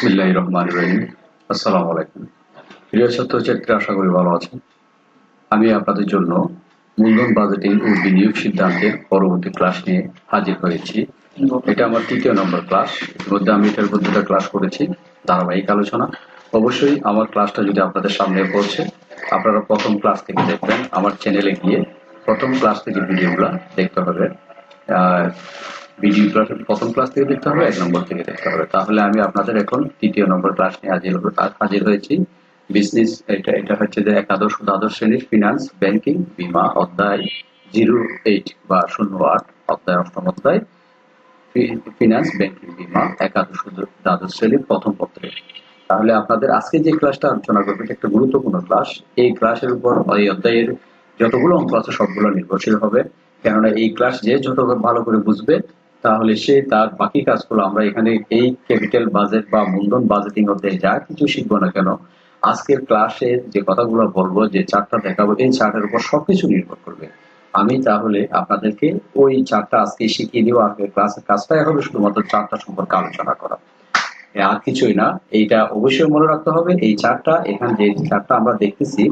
বিসমিল্লাহ রহমান রহিম আসসালামু আলাইকুম। প্রিয় ছাত্রছাত্রী আশা করি ভালো আছেন। আমি আপনাদের জন্য মূলধন বাজেটিং ও বিনিয়োগ সিদ্ধান্তের পরবর্তী ক্লাস নিয়ে হাজির হয়েছি। এটা আমার তৃতীয় নম্বর ক্লাস। ইতিমধ্যে আমি এটার উপর দুটো ক্লাস করেছি, ধারাবাহিক আলোচনা। অবশ্যই আমার ক্লাসটা যদি আপনাদের সামনে পড়ছে, আপনারা প্রথম ক্লাস থেকে দেখবেন, আমার চ্যানেলে গিয়ে প্রথম ক্লাস থেকে ভিডিওগুলো দেখতে হবে ভিডিও ক্লাস প্রথম ক্লাস থেকে দেখতে হবে, এক নম্বর থেকে দেখতে হবে। তাহলে আমি আপনাদের এখন তৃতীয় নম্বর ক্লাস নিয়ে হাজির হব হাজির হয়েছি। বিজনেস এটা এটা হচ্ছে যে একাদশ দ্বাদশ শ্রেণির ফিনান্স ব্যাংকিং বিমা, অধ্যায় জিরো এইট বা শূন্য আট, অধ্যায় অষ্টম অধ্যায় ফিনান্স ব্যাংকিং বিমা, একাদশ দ্বাদশ শ্রেণির প্রথম পত্রে। তাহলে আপনাদের আজকে যে ক্লাসটা আলোচনা করবে, এটা একটা গুরুত্বপূর্ণ ক্লাস এই ক্লাসের উপর, এই অধ্যায়ের যতগুলো অঙ্ক আছে, সবগুলো নির্ভরশীল হবে। কেননা এই ক্লাস যে যত ভালো করে বুঝবে তাহলে সে তার বাকি কাজগুলো আমরা এখানে এই ক্যাপিটাল বাজেট বা মূলধন বাজেটিং অধ্যায়ে যা কিছু শিখব না কেন, আজকের ক্লাসের যে কথাগুলো বলব, যে চারটা দেখাবো, এই চার্টের উপর সবকিছু নির্ভর করবে। আমি তাহলে আপনাদেরকে ওই চারটা আজকে শিখিয়ে দিব আর ক্লাসের কাজটাই হবে শুধুমাত্র চারটা সম্পর্কে আলোচনা করা। আর কিছুই না, এইটা অবশ্যই মনে রাখতে হবে, এই চারটা এখানে যে চারটা আমরা দেখতেছি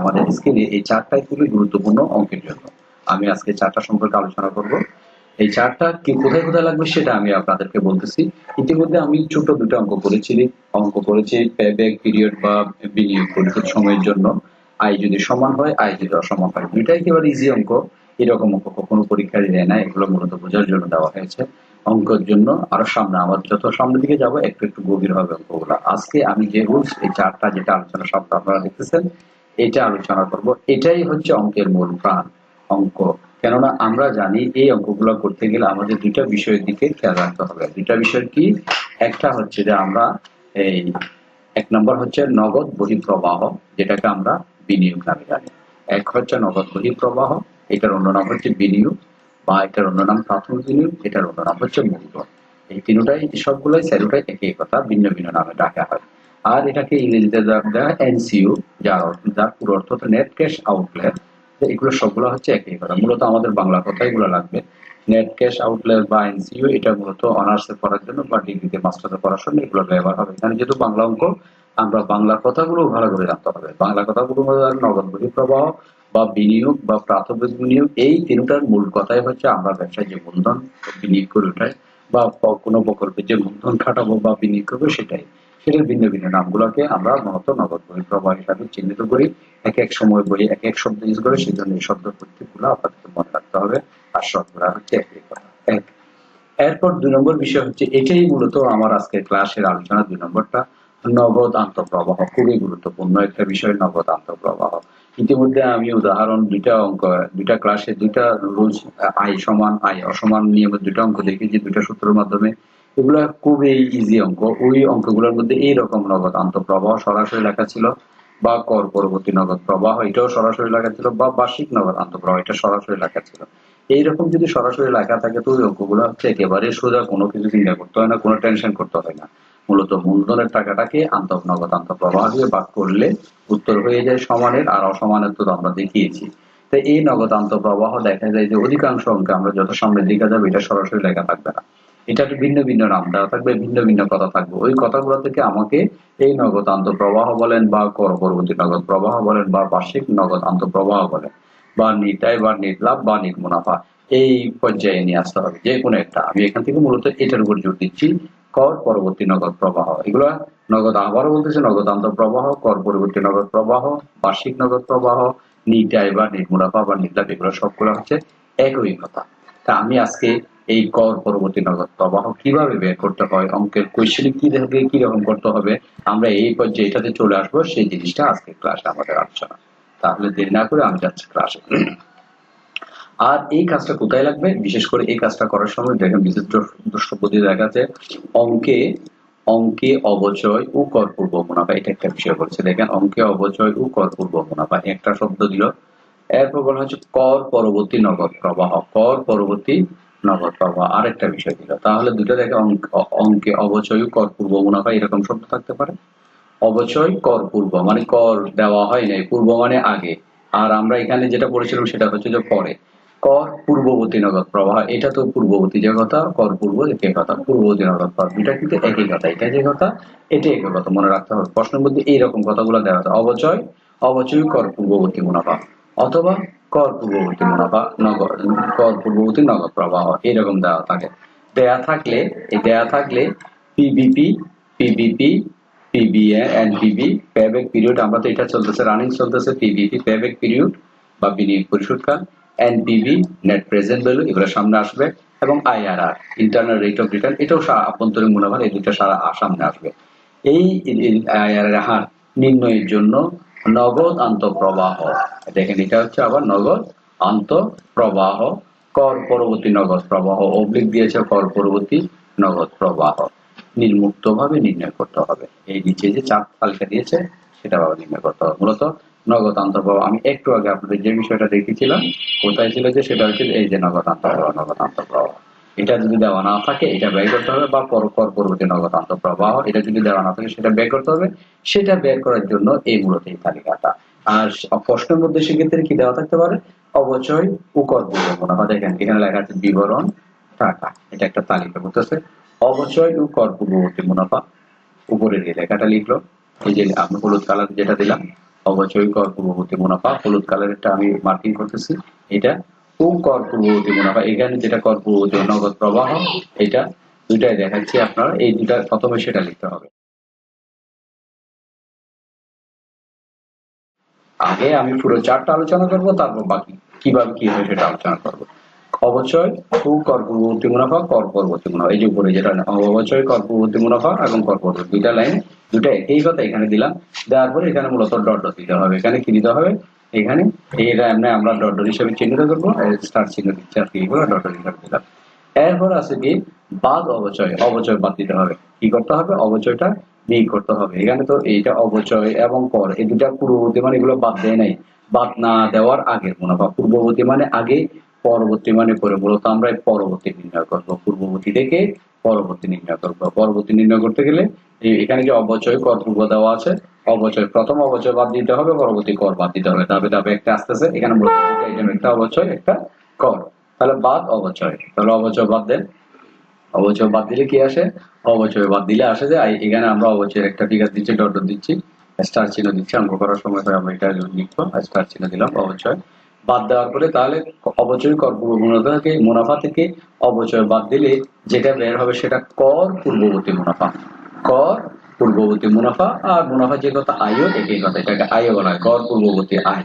আমাদের স্ক্রিনে এই চারটাই খুবই গুরুত্বপূর্ণ অঙ্কের জন্য। আমি আজকে চারটা সম্পর্কে আলোচনা করব। এই চারটা, কি কোথায় কোথায় লাগবে সেটা আমি আপনাদেরকে বলতেছি। ইতিমধ্যে আমি ছোট দুটো অঙ্ক করেছি অঙ্ক করেছি পেব্যাক পিরিয়ড বা বিনিয়োগ পরিশোধ সময়ের জন্য। আয় যদি সমান হয় আয় যদি অসমান হয়। দুইটা একেবারে ইজি অঙ্ক? এরকম অঙ্ক কখনো পরীক্ষায় দেয় না এগুলো মূলত বোঝার জন্য দেওয়া হয়েছে। অঙ্কের জন্য আরও সামনে, আমার যত সামনের দিকে যাব, একটু একটু গভীর হবে অঙ্কগুলো। আজকে আমি যে রুলস এই চারটা যেটা আলোচনা সব আপনারা দেখতেছেন, এটা আলোচনা করব। এটাই হচ্ছে অঙ্কের মূল প্রাণ, অঙ্ক। কেননা আমরা জানি এই অঙ্কগুলো করতে গেলে আমাদের দুইটা বিষয়ের দিকে খেয়াল রাখতে হবে। দুইটা বিষয় কি? একটা হচ্ছে যে আমরা এই এক নম্বর হচ্ছে নগদ বহিঃপ্রবাহ, যেটাকে আমরা বিনিয়োগ নামে জানি। এক হচ্ছে নগদ বহিঃপ্রবাহ, এটার অন্য নাম হচ্ছে বিনিয়োগ, বা এটার অন্য নাম প্রাথমিক বিনিয়োগ, এটার অন্য নাম হচ্ছে মূলধন। এই তিনটাই, সবগুলোই স্যালুটাই একই কথা, ভিন্ন ভিন্ন নামে ডাকা হয়। আর এটাকে ইংরেজিতে দেওয়া এনসিইউ, যার যার পুরো অর্থ নেট ক্যাশ আউটলে এগুলো সবগুলো হচ্ছে একই কথা। মূলত আমাদের বাংলা কথা এগুলো লাগবে। নেট ক্যাশ আউটলে বা এনসিইউ এটা মূলত অনার্সে পড়ার জন্য বা ডিগ্রিতে মাস্টার্সে পড়ার জন্য এগুলো ব্যবহার হবে। এখানে যেহেতু বাংলা অঙ্ক, আমরা বাংলা কথাগুলো ভালো করে জানতে হবে। বাংলা কথাগুলো নগদ বহিঃপ্রবাহ বা বিনিয়োগ বা প্রাথমিক বিনিয়োগ, এই তিনটার মূল কথাই হচ্ছে আমরা ব্যবসায় যে মূলধন বিনিয়োগ করে ওঠাই বা কোনো প্রকল্পে যে মূলধন খাটাবো বা বিনিয়োগ করব সেটাই। সেটার ভিন্ন ভিন্ন নামগুলোকে আমরা মূলত নগদ বহিঃপ্রবাহ হিসাবে চিহ্নিত করি। এক এক সময় বই এক এক শব্দ ইউজ করে সেই জন্য এই শব্দ প্রত্যেকগুলো আপনাদেরকে মনে রাখতে হবে। আর সবগুলো হচ্ছে একই কথা। এক। এরপর দুই নম্বর বিষয় হচ্ছে এটাই মূলত আমার আজকের ক্লাসের আলোচনা দুই নম্বরটা। নগদ আন্তঃপ্রবাহ, খুবই গুরুত্বপূর্ণ একটা বিষয়, নগদ আন্তঃপ্রবাহ। ইতিমধ্যে আমি উদাহরণ দুইটা অঙ্ক, দুইটা ক্লাসে দুইটা রোজ আয় সমান আয় অসমান নিয়মের দুইটা অঙ্ক দেখেছি, দুইটা সূত্রের মাধ্যমে। এগুলো খুবই ইজি অঙ্ক। ওই অঙ্কগুলোর মধ্যে এইরকম নগদ আন্তঃপ্রবাহ সরাসরি লেখা ছিল বা কর পরবর্তী নগদ প্রবাহ, এটাও সরাসরি লেখা ছিল বা বার্ষিক নগদ আন্তঃপ্রবাহ, এটা সরাসরি লেখা ছিল। এইরকম যদি সরাসরি লেখা থাকে, তো ওই অঙ্কগুলো হচ্ছে একেবারে সোজা, কোনো কিছু চিন্তা করতে হয় না, কোনো টেনশন করতে হয় না। মূলত মূলধনের টাকাটাকে আন্তঃ, নগদ আন্তঃপ্রবাহ দিয়ে ভাগ করলে উত্তর হয়ে যায় সমানের আর অসমানের তো আমরা দেখিয়েছি। তো এই নগদ আন্তঃপ্রবাহ দেখা যায় যে অধিকাংশ অঙ্কে আমরা যত সামনের দিকে যাব, এটা সরাসরি লেখা থাকবে না। এটা ভিন্ন ভিন্ন নাম, দেওয়া থাকবে, ভিন্ন ভিন্ন কথা থাকবে। ওই কথাগুলো থেকে আমাকে এই নগদ আন্ত প্রবাহ বলেন বা কর পরবর্তী নগদ প্রবাহ বলেন বা বার্ষিক নগদ আন্ত প্রবাহ বলেন, বা নিটাই বা নিট লাভ বা মুনাফা এই পর্যায়ে নিয়ে আসতে হবে, যে কোনো একটা। আমি এখান থেকে মূলত এটার উপর জোর দিচ্ছি কর পরবর্তী নগদ প্রবাহ। এগুলো নগদ আবারও বলতেছে, নগদ আন্তঃপ্রবাহ কর পরবর্তী নগদ প্রবাহ, বার্ষিক নগদ প্রবাহ নিটাই বা নিট মুনাফা বা নিট লাভ এগুলো সবগুলো হচ্ছে একই কথা। তা আমি আজকে এই কর পরবর্তী নগদ প্রবাহ কীভাবে বের করতে হয়? অঙ্কের কোয়েশ্চেন কি দেখবে কি রকম করতে হবে? আমরা এই পর্যায়ে এটাতে চলে আসব, সেই জিনিসটা আজকে ক্লাসে আমাদের আলোচনা। তাহলে দেরি না করে আমি যাচ্ছি ক্লাসে আর এই কাজটা কোথায় লাগবে? বিশেষ করে এই কাজটা করার সময় দেখেন বিশেষ দ্রষ্টপতি দেখা যাচ্ছে অঙ্কে অঙ্কে অবচয় ও কর পূর্ব মুনাফা, এটা একটা বিষয় বলছে। দেখেন, অঙ্কে অবচয় ও কর পূর্ব মুনাফা, একটা শব্দ দিল। এরপর বলা হচ্ছে কর পরবর্তী নগদ প্রবাহ। কর পরবর্তী নগদ প্রবাহ আরেকটা বিষয় দিল তাহলে দুটো দেখে অঙ্কে অবচয়, কর, পূর্ব, মুনাফা এরকম শব্দ থাকতে পারে। অবচয়, কর, পূর্ব মানে কর দেওয়া হয় নাই, পূর্ব মানে আগে। আর আমরা এখানে যেটা পড়েছিলাম সেটা হচ্ছে যে পরে। কর, পূর্ববর্তী নগদ প্রবাহ, এটা তো পূর্ববর্তী যে কথা, কর, পূর্ব একই কথা, পূর্ববর্তী নগদ প্রবাহ এটা কিন্তু একই কথা, এটা যে কথা, এটা একই কথা, মনে রাখতে হবে। প্রশ্নের মধ্যে এইরকম কথাগুলো দেওয়া আছে, অবচয় অবচয়, কর, পূর্ববর্তী মুনাফা। অথবা কর পূর্ববর্তী মুনাফা নগদ কর পূর্ববর্তী নগদ প্রবাহ এরকম দেওয়া থাকে। দেয়া থাকলে, এই দেয়া থাকলে PBP PBP PBA and PB payback period আমরা তো এটা চলতেছে রানিং চলতেছে পিবিপি পেব্যাক পিরিয়ড বা বিনিয়োগ পরিশোধকাল এনপিভি নেট প্রেজেন্ট ভ্যালু এগুলো সামনে আসবে, এবং IRR internal rate of return এটাও আভ্যন্তরীণ মুনাফা এই দুটো সারা সামনে আসবে। এই আইআরআর হার নির্ণয়ের জন্য নগদ আন্তঃপ্রবাহ। দেখেন, এটা হচ্ছে আবার নগদ আন্তঃপ্রবাহ। কর পরবর্তী নগদ প্রবাহ। অবলিক দিয়েছে কর পরবর্তী নগদ প্রবাহ। নির্মুক্ত ভাবে নির্ণয় করতে হবে। এই নিচে যে চাপ তালিকা দিয়েছে, সেটা ভাবে নির্ণয় করতে হবে। মূলত নগদ আন্তঃপ্রবাহ। আমি একটু আগে আপনাদের যে বিষয়টা দেখেছিলাম, কোথায় ছিল যে সেটা হচ্ছে এই যে নগদ আন্তঃপ্রবাহ নগদ আন্তঃপ্রবাহ। এটা যদি দেওয়া না থাকে, এটা ব্যয় করতে হবে বা পর পর পরবর্তী নগদ আন্তঃপ্রবাহ, এটা যদি দেওয়া না থাকে, সেটা ব্যয় করতে হবে। সেটা ব্যয় করার জন্য এই মূলত এই তালিকাটা। আর প্রশ্নের মধ্যে সেক্ষেত্রে কি দেওয়া থাকতে পারে? অবচয় ও কর পূর্ব দেখেন এখানে লেখা আছে বিবরণ টাকা। এটা একটা তালিকা বলতেছে অবচয় ও কর পূর্ববর্তী মুনাফা। উপরে যে লেখাটা লিখলো, এই যে আমি হলুদ কালার যেটা দিলাম, অবচয় কর পূর্ববর্তী মুনাফা, হলুদ কালারেরটা আমি মার্কিং করতেছি। এটা ও কর পূর্ববর্তী মুনাফা এখানে যেটা কর পূর্ববর্তী নগদ প্রবাহ, এটা দুইটাই দেখাচ্ছি আপনারা। এই দুটা প্রথমে সেটা লিখতে হবে। আগে আমি পুরো চারটা আলোচনা করব, তারপর বাকি কীভাবে কি হয় সেটা আলোচনা করব। অবচয় ও কর পূর্ববর্তী মুনাফা, কর পরবর্তী মুনাফা। এই যে উপরে যেটা, অবচয়, কর পূর্ববর্তী মুনাফা এবং কর পরবর্তী দুইটা লাইন দুটা একই কথা এখানে দিলাম। দেওয়ার পরে এখানে মূলত ডট ডট দিতে হবে। এখানে কি দিতে হবে? এখানে। এটা আমরা ডট ডট হিসেবে চিহ্নিত করব স্টার চিহ্ন দিচ্ছি, আর কি ডট ডট হিসেবে দিলাম এরপর আছে কি? বাদ অবচয় অবচয় বাদ দিতে হবে। কি করতে হবে? অবচয়টা বিয়োগ করতে হবে। এখানে তো এইটা অবচয় এবং কর এই দুটা পূর্ববর্তী মানে এগুলো বাদ দেয় নাই। বাদ না দেওয়ার আগের মুনাফা পূর্ববর্তী মানে আগে, পরবর্তী মানে পরে। মূলত আমরা পরবর্তী নির্ণয় করব। পূর্ববর্তী থেকে পরবর্তী নির্ণয় করব। পরবর্তী নির্ণয় করতে গেলে এখানে যে অবচয় কর পূর্ব দেওয়া আছে অবচয়, প্রথম অবচয় বাদ দিতে হবে, পরবর্তী কর বাদ দিতে হবে। তবে তবে একটা আসতেছে, এখানে একটা অবচয়, একটা কর। তাহলে বাদ অবচয়। তাহলে অবচয় বাদ দেন। অবচয় বাদ দিলে কি আসে? অবচয় বাদ দিলে আসে যে এখানে আমরা অবচয়ের একটা ফিগার দিচ্ছি ডট দিচ্ছি স্টার চিহ্ন দিচ্ছি, অঙ্ক করার সময় হয় আমরা এটা লিখব স্টার চিহ্ন দিলাম, অবচয়। বাদ দেওয়ার পরে তাহলে অবচয় কর পূর্ব মুনাফা থেকে মুনাফা থেকে অবচয় বাদ দিলে যেটা বের হবে সেটা কর পূর্ববর্তী মুনাফা। কর পূর্ববর্তী মুনাফা আর মুনাফা যে কথা আয়ও একই কথা। এটাকে আয় বলা হয়, কর পূর্ববর্তী আয়।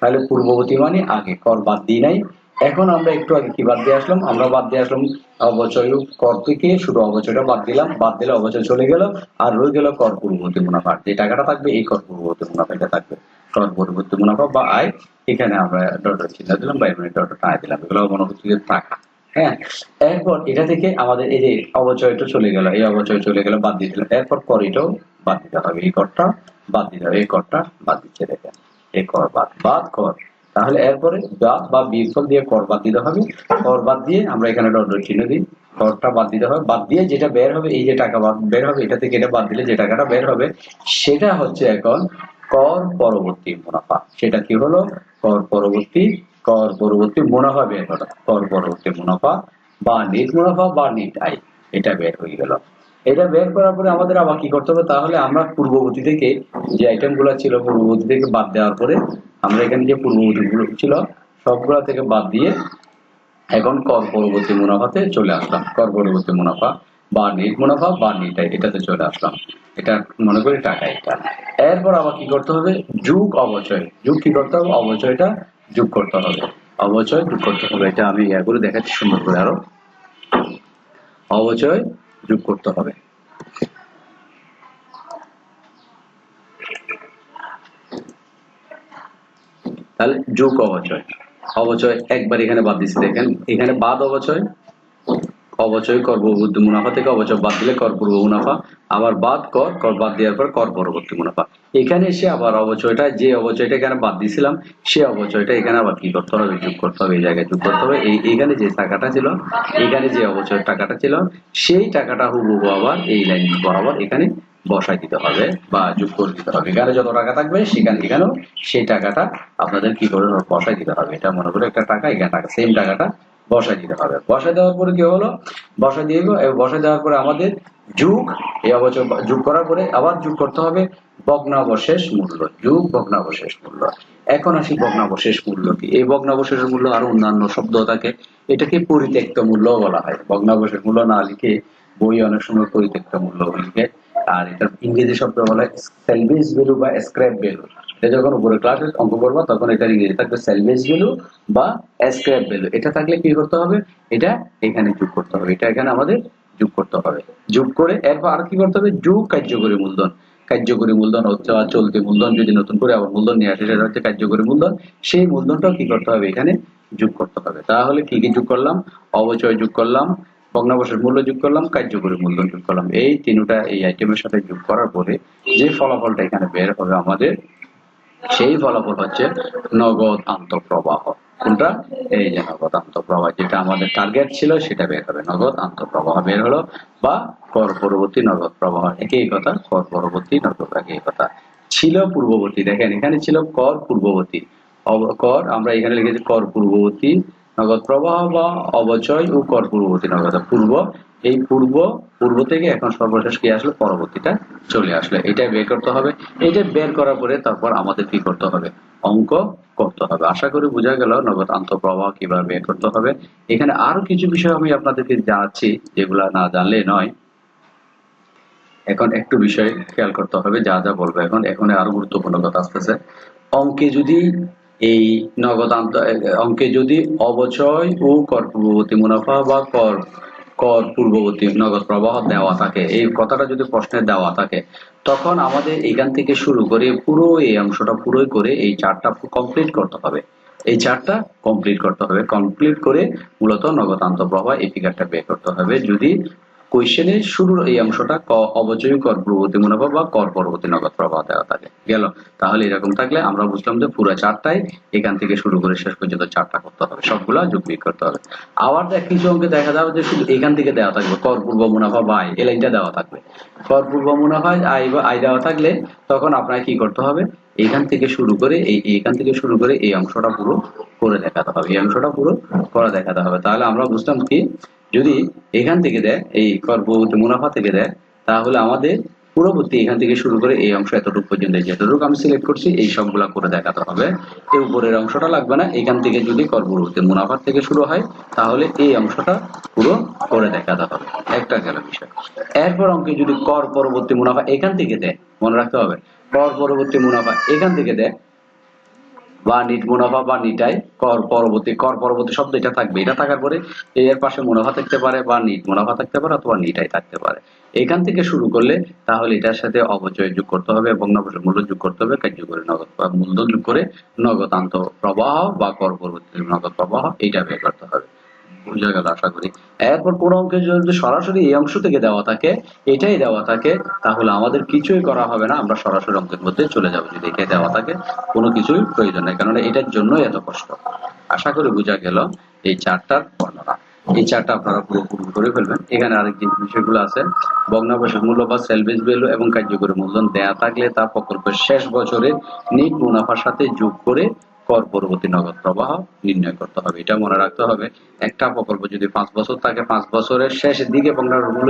তাহলে পূর্ববর্তী মানে আগে, কর বাদ দিই নাই। এখন আমরা একটু আগে কি বাদ দিয়ে আসলাম? আমরা বাদ দিয়ে আসলাম অবচয় কর থেকে, শুধু অবচয়টা বাদ দিলাম। বাদ দিলে অবচয় চলে গেল আর রয়ে গেল কর পূর্ববর্তী মুনাফা। যে টাকাটা থাকবে, এই কর পূর্ববর্তী মুনাফা, এটা থাকবে। কর পূর্ববর্তী মুনাফা বা আয়, এখানে আমরা ডট চিহ্ন দিলাম বা এমনি ডট আয় দিলাম। এগুলো মনে হচ্ছে টাকা। হ্যাঁ এরপর এটা থেকে আমাদের এই যে অবচয়টা চলে গেল, এই অবচয় চলে গেল, বাদ দিলাম এরপর কর এটাও বাদ দিতে হবে, এই করটা বাদ দিতে হবে, এই করটা বাদ দিচ্ছে, দেখেন। এই কর বাদ বাদ কর। তাহলে এরপরে বাদ বা বিফল দিয়ে কর বাদ দিতে হবে। কর বাদ দিয়ে আমরা এখানে ডট চিহ্ন দিই। করটা বাদ দিতে হবে, বাদ দিয়ে যেটা বের হবে, এই যে টাকা বাদ বের হবে, এটা থেকে এটা বাদ দিলে যে টাকাটা বের হবে, সেটা হচ্ছে এখন কর পরবর্তী মুনাফা। সেটা কি হলো? কর পরবর্তী কর পরবর্তী মুনাফা বের হলো কর পরবর্তী মুনাফা বা নেট মুনাফা বা নেট আয়। এটা বের হয়ে গেল। এটা বের করার পরে আমাদের আবার কি করতে হবে? তাহলে আমরা পূর্ববর্তী থেকে যে আইটেমগুলো ছিল, পূর্ববর্তী থেকে বাদ দেওয়ার পরে আমরা এখানে যে পূর্ববর্তী গুলো ছিল, সবগুলা থেকে বাদ দিয়ে এখন কর পরবর্তী মুনাফাতে চলে আসলাম। কর পরবর্তী মুনাফা বা নেট মুনাফা বা নেট এটাতে চলে আসলাম। এটা মনে করি টাকা এটা। এরপর আবার কি করতে হবে? যুগ অবচয়। যুগ কি করতে হবে? অবচয়টা যোগ করতে হবে। অবচয় যোগ করতে হবে। এটা আমি এগুলো দেখাচ্ছি সুন্দর করে আরও। অবচয় যোগ করতে হবে। তাহলে যোগ অবচয়। অবচয় একবার এখানে বাদ দিচ্ছি দেখেন। এখানে বাদ অবচয় অবচয় কর পূর্ববর্তী মুনাফা থেকে অবচয় বাদ দিলে কর পূর্ব মুনাফা। আবার বাদ কর কর বাদ দেওয়ার পর কর পরবর্তী মুনাফা। এখানে এসে আবার অবচয়টা, যে অবচয়টা এখানে বাদ দিয়েছিলাম, সে অবচয়টা এখানে আবার কি করতে হবে? যোগ করতে হবে, এই জায়গায় যোগ করতে হবে। এই, এখানে যে টাকাটা ছিল, এখানে যে অবচয়ের টাকাটা ছিল, সেই টাকাটা হুবহু আবার এই লাইন বরাবর এখানে বসাই দিতে হবে বা যোগ করে দিতে হবে। এখানে যত টাকা থাকবে, সেখানে, এখানেও সেই টাকাটা আপনাদের কি করে বসাই দিতে হবে? এটা মনে করে একটা টাকা, এখানে টাকা সেম টাকাটা বসাই দিতে হবে। বসাই দেওয়ার পরে কি হলো? বসাই দিয়ে বসাই দেওয়ার পরে আমাদের যুগ, এই অবচয় যোগ করার পরে আবার যোগ করতে হবে ভগ্নাবশেষ মূল্য। যুগ, ভগ্নাবশেষ মূল্য। এখন আসি ভগ্নাবশেষ মূল্য কি? এই ভগ্নাবশেষ মূল্য আরও অন্যান্য শব্দ থাকে। এটাকে পরিত্যক্ত মূল্য বলা হয়। ভগ্নাবশেষ মূল্য না লিখে বই অনেক সময় পরিত্যক্ত মূল্য লিখে। আর এটা ইংরেজি শব্দ বলা হয় সেলভেজ ভ্যালু বা স্ক্র্যাপ ভ্যালু। এটা যখন উপরে ক্লাসে অঙ্ক করব, তখন এটা ইংরেজি থাকবে সেলভেজ ভ্যালু বা স্ক্র্যাপ ভ্যালু এটা থাকলে কি করতে হবে? এটা এখানে যোগ করতে হবে। এটা এখানে আমাদের যোগ করতে হবে। যোগ করে এরপর আর কি করতে হবে? যোগ কার্যকরী মূলধন। কার্যকরী মূলধন আর চলতি মূলধন, যদি নতুন করে আবার মূলধন নিয়ে আসে, সেটা হচ্ছে কার্যকরী মূলধন। সেই মূলধনটাও কি করতে হবে? এখানে যোগ করতে হবে। তাহলে কি কি যোগ করলাম? অবচয় যোগ করলাম ভগ্নাবশের মূল্য যোগ করলাম, কার্যকরী মূলধন যোগ করলাম। এই তিনটা এই আইটেমের সাথে যোগ করার পরে যে ফলাফলটা এখানে বের হবে আমাদের সেই ফলাফল হচ্ছে নগদ আন্তঃপ্রবাহ। কোনটা? এই যে নগদ আন্তঃপ্রবাহ, যেটা আমাদের টার্গেট ছিল, সেটা বের হবে। নগদ আন্তঃপ্রবাহ বের হলো বা কর পরবর্তী নগদ প্রবাহ, একই কথা, কর পরবর্তী নগদ, একই কথা। ছিল পূর্ববর্তী, দেখেন, এখানে ছিল কর পূর্ববর্তী। কর, আমরা এখানে লিখেছি কর পূর্ববর্তী নগদ প্রবাহ বা অবচয় ও কর পূর্ববর্তী নগদ। পূর্ব এই পূর্ব পূর্ব থেকে এখন সর্বশেষ কি আসলো? পরবর্তীটা চলে আসলো। এটা বের করতে হবে। এটা বের করার পরে তারপর আমাদের কি করতে হবে? অঙ্ক করতে হবে। আশা করি বোঝা গেল নগদ আন্তঃপ্রবাহ কীভাবে বের করতে হবে। এখানে আরও কিছু বিষয় আমি আপনাদেরকে জানাচ্ছি, যেগুলা না জানলে নয়। এখন একটু বিষয় খেয়াল করতে হবে, যা যা বলব এখন। এখন আরও গুরুত্বপূর্ণ কথা আসতেছে। অঙ্কে যদি এই নগদ অঙ্কে যদি অবচয় ও কর মুনাফা বা কর কর, পূর্ববর্তী নগদ প্রবাহ দেওয়া থাকে। এই কথাটা যদি প্রশ্নে দেওয়া থাকে, তখন আমাদের এখান থেকে শুরু করে পুরো এই অংশটা পুরোই করে এই চারটা কমপ্লিট করতে হবে। এই চারটা কমপ্লিট করতে হবে। কমপ্লিট করে মূলত নগদ আন্তঃপ্রবাহ এই ফিগারটা বের করতে হবে। যদি কোয়েশ্চেনের শুরুর এই অংশটা ক অবচয় কর পূর্ববর্তী মুনাফা বা কর পরবর্তী নগদ প্রবাহ দেওয়া থাকে। গেল? তাহলে এরকম থাকলে আমরা বুঝলাম যে পুরো চারটাই এখান থেকে শুরু করে শেষ পর্যন্ত চারটা করতে হবে, সবগুলা যোগ বিয়োগ করতে হবে। আবার দেখ, কিছু অঙ্কে দেখা যাবে যে শুধু এখান থেকে দেওয়া থাকবে, কর পূর্ব মুনাফা বা আয়, এই লাইনটা দেওয়া থাকবে। কর পূর্ব মুনাফা, আয় বা আয় দেওয়া থাকলে তখন আপনাকে কি করতে হবে? এখান থেকে শুরু করে এই, এখান থেকে শুরু করে এই অংশটা পুরো করে দেখাতে হবে, এই অংশটা পুরো করে দেখাতে হবে। তাহলে আমরা বুঝলাম কি যদি এখান থেকে দেয়, এই কর্পবর্তী মুনাফা থেকে দেয়, তাহলে আমাদের পূর্ববর্তী এখান থেকে শুরু করে এই অংশ এতটুকু পর্যন্ত যতটুকু আমি সিলেক্ট করছি, এই সবগুলা করে দেখাতে হবে। এই উপরের অংশটা লাগবে না। এখান থেকে যদি কর্পবর্তী মুনাফা থেকে শুরু হয়, তাহলে এই অংশটা পুরো করে দেখাতে হবে। একটা গেল বিষয়। এরপর অঙ্কে যদি কর পরবর্তী মুনাফা এখান থেকে দেয়, মনে রাখতে হবে, কর পরবর্তী মুনাফা এখান থেকে দেয় বা নিট মুনাফা বা নিটাই কর পরবর্তী কর পরবর্তী শব্দ এটা থাকবে। এটা থাকার পরে এর পাশে মুনাফা থাকতে পারে বা নিট মুনাফা থাকতে পারে অথবা নিটাই থাকতে পারে। এখান থেকে শুরু করলে তাহলে এটার সাথে অবচয় যোগ করতে হবে এবং নগদ মূল্য যোগ করতে হবে, কার্য করে নগদ মূলধন যোগ করে নগদ আন্ত প্রবাহ বা কর পরবর্তী নগদ প্রবাহ এটা বের করতে হবে। বুঝা গেল আশা করি। এরপর কোন অঙ্কে যদি সরাসরি এই অংশ থেকে দেওয়া থাকে, এটাই দেওয়া থাকে, তাহলে আমাদের কিছুই করা হবে না, আমরা সরাসরি অঙ্কের মধ্যে চলে যাব যদি এটাই দেওয়া থাকে, কোনো কিছুই প্রয়োজন নেই কারণ এটার জন্যই এত কষ্ট। আশা করি বোঝা গেল এই চারটার বর্ণনা। এই চারটা আপনারা পুরো পূরণ করে ফেলবেন। এখানে আরেক যে বিষয়গুলো আছে। ভগ্নাবশেষ মূল্য বা সেলভেজ ভ্যালু এবং কার্যকরী মূলধন দেয়া থাকলে তা প্রকল্পের শেষ বছরে নিট মুনাফার সাথে যোগ করে কর পরবর্তী নগদ প্রবাহ নির্ণয় করতে হবে। এটা মনে রাখতে হবে। একটা প্রকল্প যদি পাঁচ বছর থাকে, পাঁচ বছরের শেষের দিকে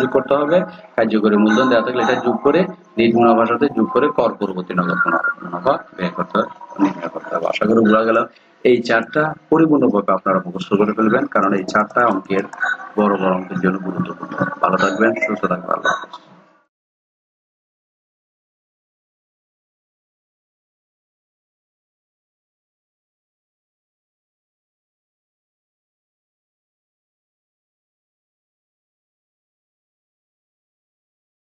যোগ করতে হবে, কার্যকরী মূলধন দেওয়া থাকলে এটা যোগ করে নিট মুনাফার সাথে যোগ করে কর পরবর্তী নগদ মুনাফা ব্যয় করতে হবে, নির্ণয় করতে হবে। আশা করি বোঝা গেল। এই চারটা পরিপূর্ণভাবে আপনারা মুখস্থ করে ফেলবেন, কারণ এই চারটা অঙ্কের বড় বড় অঙ্কের জন্য গুরুত্বপূর্ণ। ভালো থাকবেন, সুস্থ থাকবেন, আল্লাহ